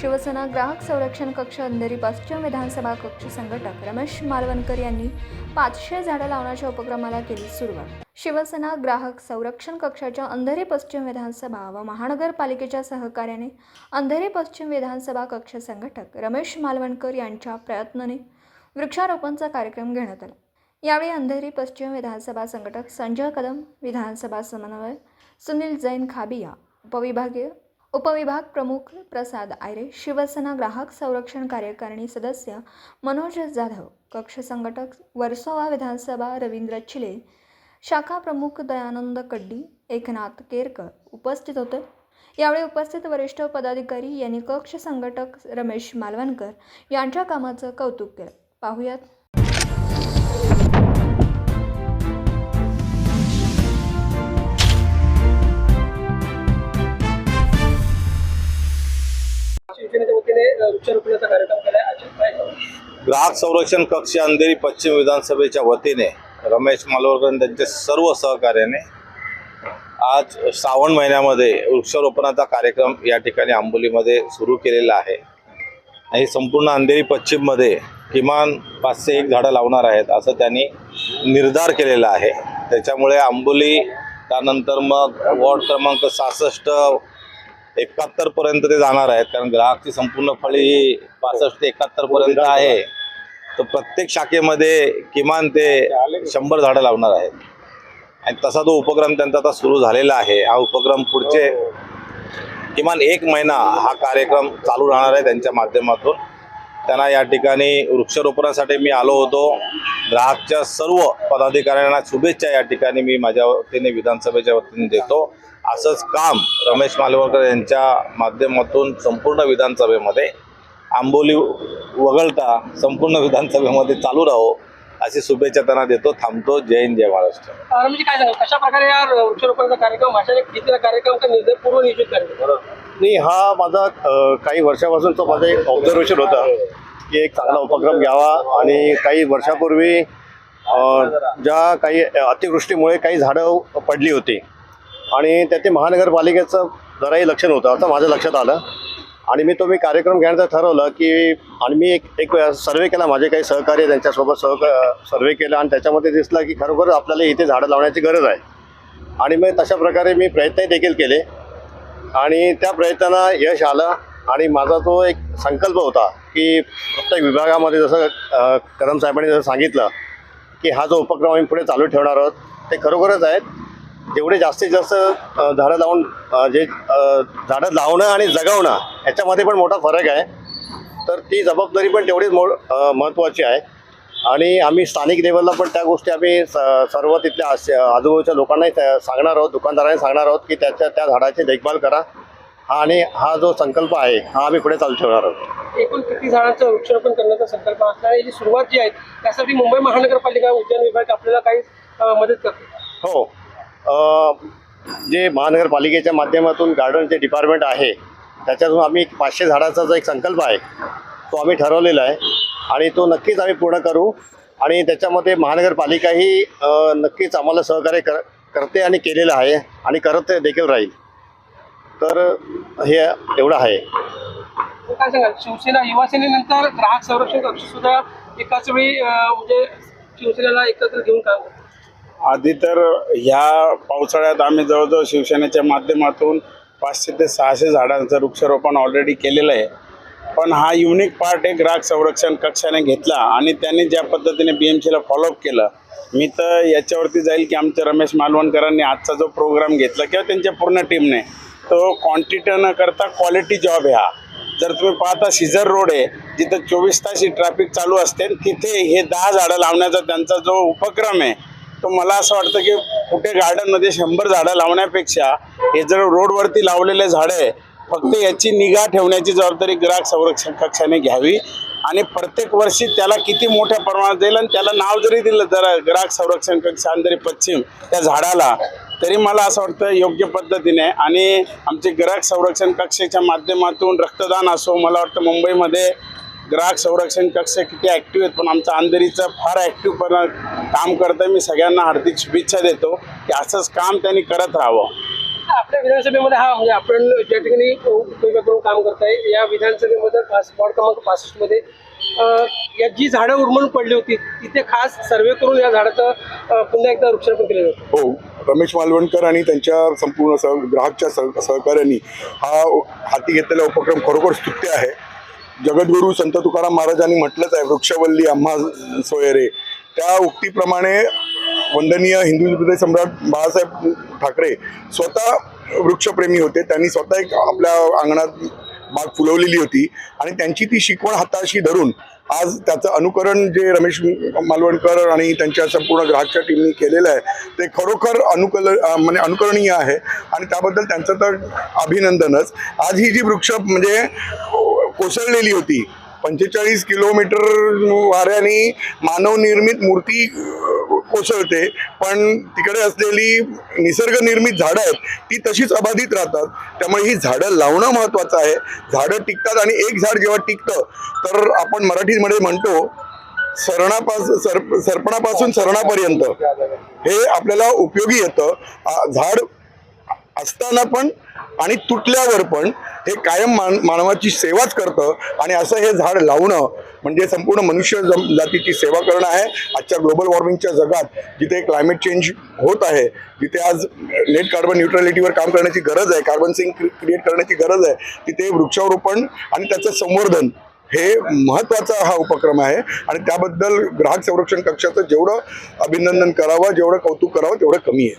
शिवसेना ग्राहक संरक्षण कक्ष अंधेरी पश्चिम विधानसभा कक्ष संघटक रमेश मालवणकर यांनी पाचशे झाडं लावण्याच्या उपक्रमाला केली सुरुवात. शिवसेना ग्राहक संरक्षण कक्षाच्या अंधेरी पश्चिम विधानसभा व महानगरपालिकेच्या सहकार्याने अंधेरी पश्चिम विधानसभा कक्ष संघटक रमेश मालवणकर यांच्या प्रयत्नाने वृक्षारोपणचा कार्यक्रम घेण्यात आला. यावेळी अंधेरी पश्चिम विधानसभा संघटक संजय कदम विधानसभा समन्वय सुनील जैन खाबिया उपविभागीय उपविभाग प्रमुख प्रसाद आयरे शिवसेना ग्राहक संरक्षण कार्यकारिणी सदस्य मनोज जाधव कक्ष संघटक वर्सोवा विधानसभा रवींद्र चिले शाखा प्रमुख दयानंद कड्डी एकनाथ केरकर उपस्थित होते. यावेळी उपस्थित वरिष्ठ पदाधिकारी यांनी कक्ष संघटक रमेश मालवणकर यांच्या कामाचं कौतुक केलं. पाहुयात मध्ये वृक्षारोपणाचा कार्यक्रम केला ग्राहक संरक्षण कक्ष अंधेरी पश्चिम विधानसभेच्या वतीने रमेश मालवकर त्यांच्या त्यांचे सर्व सहकार्याने आज श्रावण महिन्यामध्ये वृक्षारोपणाचा कार्यक्रम या ठिकाणी आंबोलीमध्ये सुरू केलेला आहे. आणि संपूर्ण अंधेरी पश्चिममध्ये किमान पाचशे एक झाडं लावणार आहेत असं त्यांनी निर्धार केलेला आहे. त्याच्यामुळे आंबोली त्यानंतर मग वॉर्ड क्रमांक सहासष्ट एकाहत्तर पर्यंत ते जाणार आहेत. कारण ग्राहकची संपूर्ण फळी ही पासष्ट ते एकाहत्तर पर्यंत आहे. तर प्रत्येक शाखेमध्ये किमान ते शंभर झाडं लावणार आहेत. आणि तसा तो उपक्रम त्यांचा आता सुरू झालेला आहे. हा उपक्रम पुढचे किमान एक महिना हा कार्यक्रम चालू राहणार आहे त्यांच्या माध्यमातून. त्यांना या ठिकाणी वृक्षारोपणासाठी मी आलो होतो. ग्राहकच्या सर्व पदाधिकाऱ्यांना शुभेच्छा या ठिकाणी मी माझ्या वतीने विधानसभेच्या वतीने देतो. असंच काम रमेश मालवणकर यांच्या माध्यमातून संपूर्ण विधानसभेमध्ये आंबोली वगळता संपूर्ण विधानसभेमध्ये चालू राहो अशी शुभेच्छा त्यांना देतो. थांबतो. जय हिंद जय महाराष्ट्र. अ, रमेशजी काय सांगा कशा प्रकारे या वृक्षारोपणाचा कार्यक्रम भाषा नाही हा माझा काही वर्षापासूनचा माझं एक ऑब्झर्वेशन होतं. की एक चांगला उपक्रम घ्यावा आणि काही वर्षापूर्वी ज्या काही अतिवृष्टीमुळे काही झाडं पडली होती. आणि त्याचे महानगरपालिकेचं जराही लक्ष नव्हतं असं माझ्या लक्षात आलं. आणि मी तो मी कार्यक्रम घेण्याचं ठरवलं की आणि मी एक एक सर्वे केला माझे काही सहकार्य त्यांच्यासोबत सह सर्वे केला आणि त्याच्यामध्ये दिसला की खरोखर आपल्याला इथे झाडं लावण्याची गरज आहे. आणि मग तशा प्रकारे मी प्रयत्नही देखील केले. आणि त्या प्रयत्नाला यश आलं. आणि माझा तो एक संकल्प होता की प्रत्येक विभागामध्ये जसं अ, कदम साहेबांनी जसं सांगितलं की हा जो उपक्रम आम्ही पुढे चालू ठेवणार आहोत ते खरोखरच आहेत. जेवढे जास्तीत जास्त झाडं लावून जे झाडं लावणं आणि जगवणं याच्यामध्ये पण मोठा फरक आहे. तर ती जबाबदारी पण तेवढीच मो महत्त्वाची आहे. आणि आम्ही स्थानिक लेवलला पण त्या गोष्टी आम्ही स सर्व तिथल्या आजूबाजूच्या लोकांनाही त्या- सांगणार आहोत दुकानदारांनी सांगणार आहोत की त्याच्या त्या झाडाची देखभाल करा. आणि हा जो संकल्प आहे हा आम्ही पुढे चालू ठेवणार आहोत. एकूण किती झाडांचं वृक्षारोपण करण्याचा संकल्प असणार आहे. सुरुवात जी आहे त्यासाठी मुंबई महानगरपालिका उद्यान विभाग आपल्याला काही अ, मदत करते हो. अ, जे महानगरपालिकेच्या माध्यमातून गार्डनचे डिपार्टमेंट आहे त्याच्यातून आम्ही एक पाचशे झाडाचा जो एक संकल्प आहे तो आम्ही ठरवलेला आहे आणि तो नक्कीच आम्ही पूर्ण करू आणि त्याच्यामध्ये महानगरपालिकाही अ, नक्कीच आम्हाला सहकार्य कर करते आणि केलेलं आहे आणि करत देखील राहील. तर हे एवढं आहे. तर काय सांगाल? शिवसेना युवा सेनेनंतर ग्राहक संरक्षण कक्ष सुद्धा एकाच वेळी अ, म्हणजे शिवसेनेला एकत्र घेऊन काम करतो आधी तर ह्या पावसाळ्यात आम्ही जवळजवळ शिवसेनेच्या माध्यमातून पाचशे ते सहाशे झाडांचं वृक्षारोपण ऑलरेडी केलेलं आहे. पण हा युनिक पार्ट एक ग्राहक संरक्षण कक्षाने घेतला आणि त्यांनी ज्या पद्धतीने बी एम सीला फॉलोअप केलं मी तर याच्यावरती जाईल की आमच्या रमेश मालवणकरांनी आजचा जो प्रोग्राम घेतला किंवा त्यांच्या पूर्ण टीमने तो क्वांटिटी न करता क्वालिटी जॉब आहे हा. जर तुम्ही पाहता सिझर रोड आहे जिथं चोवीस तास ही ट्रॅफिक चालू असते तिथे हे दहा झाडं लावण्याचा त्यांचा जो उपक्रम आहे तो मला असं वाटतं की कुठे गार्डनमध्ये शंभर झाडं लावण्यापेक्षा हे जर रोडवरती लावलेले झाडं आहे फक्त याची निगा ठेवण्याची जबाबदारी ग्राहक संरक्षण कक्षाने घ्यावी. आणि प्रत्येक वर्षी त्याला किती मोठ्या प्रमाणात जाईल आणि त्याला नाव जरी दिलं जरा ग्राहक संरक्षण कक्ष अंधेरी पश्चिम त्या झाडाला तरी मला असं वाटतं योग्य पद्धतीने आणि आमचे ग्राहक संरक्षण कक्षेच्या माध्यमातून रक्तदान असो मला वाटतं मुंबईमध्ये ग्राहक संरक्षण कक्ष किती ॲक्टिव्ह आहेत पण आमचा अंधेरीचं फार ॲक्टिव्हपणा काम करतं. मी सगळ्यांना हार्दिक शुभेच्छा देतो की असंच काम त्यांनी करत राहावं. आपल्या विधानसभेमध्ये हा म्हणजे आपण ज्या ठिकाणी उपयोगा करून काम करताय या विधानसभेमध्ये खास वॉर्ड क्रमांक पासष्टमध्ये या जी झाडं उर्मळून पडली होती तिथे खास सर्वे करून या झाडाचं पुन्हा एकदा वृक्षारोपण केलं जातं. हो रमेश मालवणकर आणि त्यांच्या संपूर्ण सह ग्राहकच्या सह सहकार्याने हा हाती घेतलेला उपक्रम खरोखर स्तुत्य आहे. जगद्गुरू संत तुकाराम महाराजांनी म्हटलंच आहे वृक्षवल्ली आम्हा सोयरे. त्या उक्तीप्रमाणे वंदनीय हिंदू हृदय सम्राट बाळासाहेब ठाकरे स्वतः वृक्षप्रेमी होते. त्यांनी स्वतः एक आपल्या अंगणात बाग फुलवलेली होती. आणि त्यांची ती शिकवण हाताशी धरून आज त्याचं अनुकरण जे रमेश मालवणकर आणि त्यांच्या संपूर्ण ग्राहकच्या टीमनी केलेलं आहे ते खरोखर अनुकल म्हणजे अनुकरणीय आहे. आणि त्याबद्दल त्यांचं तर अभिनंदनच. आज ही जी वृक्ष म्हणजे कोसळलेली होती पंचेचाळीस किलोमीटर वाऱ्याने मानवनिर्मित मूर्ती कोसळते पण तिकडे असलेली निसर्गनिर्मित झाडं आहेत ती तशीच अबाधित राहतात. त्यामुळे ही झाडं लावणं महत्त्वाचं आहे. झाडं टिकतात आणि एक झाड जेव्हा टिकतं तर आपण मराठीमध्ये म्हणतो सरणापास सर सरपणापासून सरणापर्यंत. हे आपल्याला उपयोगी येतं. झाड असताना पण आणि तुटल्यावर पण हे कायम मान मानवाची सेवाच करतं आणि असं हे झाड लावणं म्हणजे संपूर्ण मनुष्य जातीची सेवा करणं आहे. आजच्या ग्लोबल वॉर्मिंगच्या जगात जिथे क्लायमेट चेंज होत आहे जिथे आज नेट कार्बन न्यूट्रॅलिटीवर काम करण्याची गरज आहे कार्बन सिंक क्रिएट करण्याची गरज आहे तिथे वृक्षारोपण आणि त्याचं संवर्धन हे महत्त्वाचा हा उपक्रम आहे. आणि त्याबद्दल ग्राहक संरक्षण कक्षाचं जेवढं अभिनंदन करावं जेवढं कौतुक करावं तेवढं कमी आहे.